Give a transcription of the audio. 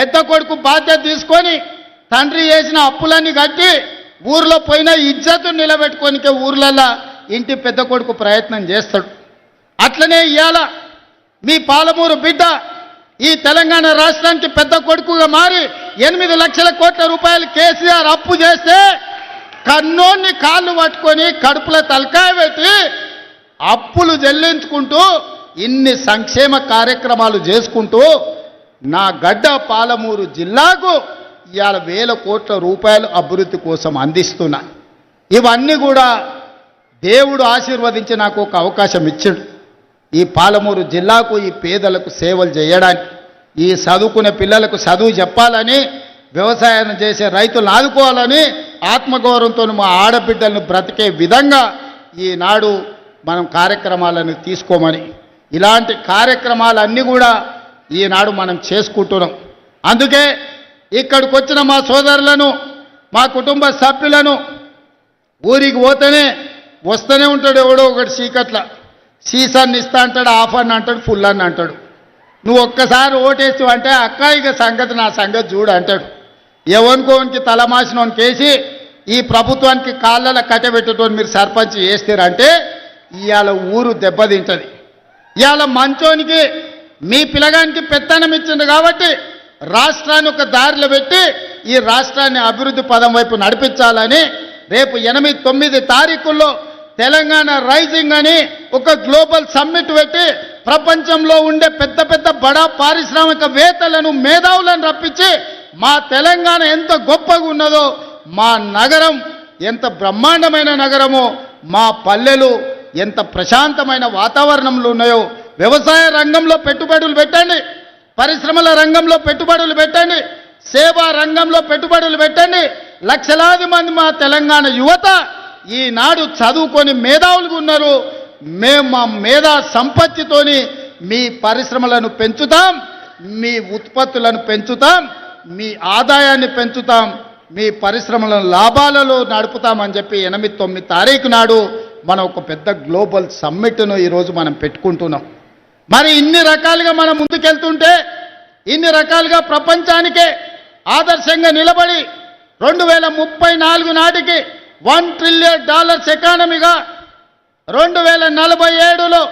పెద్ద కొడుకు బాధ్యత తీసుకొని తండ్రి చేసిన అప్పులన్నీ కట్టి ఊర్లో పోయిన ఇజ్జతు నిలబెట్టుకోనికే ఊర్లల్లా ఇంటి పెద్ద కొడుకు ప్రయత్నం చేస్తాడు. అట్లనే ఇవాళ మీ పాలమూరు బిడ్డ ఈ తెలంగాణ రాష్ట్రానికి పెద్ద కొడుకుగా మారి ఎనిమిది లక్షల కోట్ల రూపాయలు కేసీఆర్ అప్పు చేస్తే కన్నోన్ని కాళ్ళు పట్టుకొని కడుపులో తలకాయ పెట్టి అప్పులు చెల్లించుకుంటూ ఇన్ని సంక్షేమ కార్యక్రమాలు చేసుకుంటూ నా గడ్డ పాలమూరు జిల్లాకు ఇవాళ వేల కోట్ల రూపాయలు అభివృద్ధి కోసం అందిస్తున్నా. ఇవన్నీ కూడా దేవుడు ఆశీర్వదించి నాకు ఒక అవకాశం ఇచ్చాడు. ఈ పాలమూరు జిల్లాకు ఈ పేదలకు సేవలు చేయడానికి ఈ చదువుకునే పిల్లలకు చదువు చెప్పాలని వ్యవసాయం చేసే రైతులను ఆదుకోవాలని ఆత్మగౌరవంతో మా ఆడబిడ్డలను బ్రతికే విధంగా ఈనాడు మనం కార్యక్రమాలను తీసుకోమని. ఇలాంటి కార్యక్రమాలన్నీ కూడా ఈనాడు మనం చేసుకుంటున్నాం. అందుకే ఇక్కడికి వచ్చిన మా సోదరులను మా కుటుంబ సభ్యులను ఊరికి పోతేనే వస్తూనే ఉంటాడు ఎవడో ఒకటి చీకట్ల. సీసాన్ని ఇస్తా అంటాడు ఆఫ్ అని అంటాడు ఫుల్ అని అంటాడు. నువ్వు ఒక్కసారి ఓటేసి అంటే అక్క ఇక సంగతి నా సంగతి చూడు అంటాడు. ఎవరికోనికి తలమాసినోనికి వేసి ఈ ప్రభుత్వానికి కాళ్ళలో కట్టబెట్టడం మీరు సర్పంచ్ చేస్తారంటే ఇవాళ ఊరు దెబ్బతింటది. ఇవాళ మంచోనికి మీ పిల్లగానికి పెత్తనం ఇచ్చింది కాబట్టి రాష్ట్రాన్ని ఒక దారిలో పెట్టి ఈ రాష్ట్రాన్ని అభివృద్ధి పదం వైపు నడిపించాలని రేపు ఎనిమిది తొమ్మిది తారీఖుల్లో తెలంగాణ రైజింగ్ అని ఒక గ్లోబల్ సమ్మిట్ పెట్టి ప్రపంచంలో ఉండే పెద్ద పెద్ద బడా పారిశ్రామికవేత్తలను మేధావులను రప్పించి మా తెలంగాణ ఎంత గొప్పగా ఉన్నదో మా నగరం ఎంత బ్రహ్మాండమైన నగరమో మా పల్లెలు ఎంత ప్రశాంతమైన వాతావరణంలో ఉన్నాయో వ్యవసాయ రంగంలో పెట్టుబడులు పెట్టండి పరిశ్రమల రంగంలో పెట్టుబడులు పెట్టండి సేవా రంగంలో పెట్టుబడులు పెట్టండి. లక్షలాది మంది మా తెలంగాణ యువత ఈనాడు చదువుకొని మేధావులుగా ఉన్నారు. మేము మా మేధా సంపత్తితోని మీ పరిశ్రమలను పెంచుతాం మీ ఉత్పత్తులను పెంచుతాం మీ ఆదాయాన్ని పెంచుతాం మీ పరిశ్రమలను లాభాలలో నడుపుతామని చెప్పి ఎనిమిది తొమ్మిది తారీఖు నాడు మనం ఒక పెద్ద గ్లోబల్ సమ్మిట్ను ఈరోజు మనం పెట్టుకుంటున్నాం. మరి ఇన్ని రకాలుగా మనం ముందుకెళ్తుంటే ఇన్ని రకాలుగా ప్రపంచానికే ఆదర్శంగా నిలబడి రెండు వేల ముప్పై నాలుగు నాటికి వన్ ట్రిలియన్ డాలర్స్ ఎకానమీగా రెండు వేల నలభై ఏడులో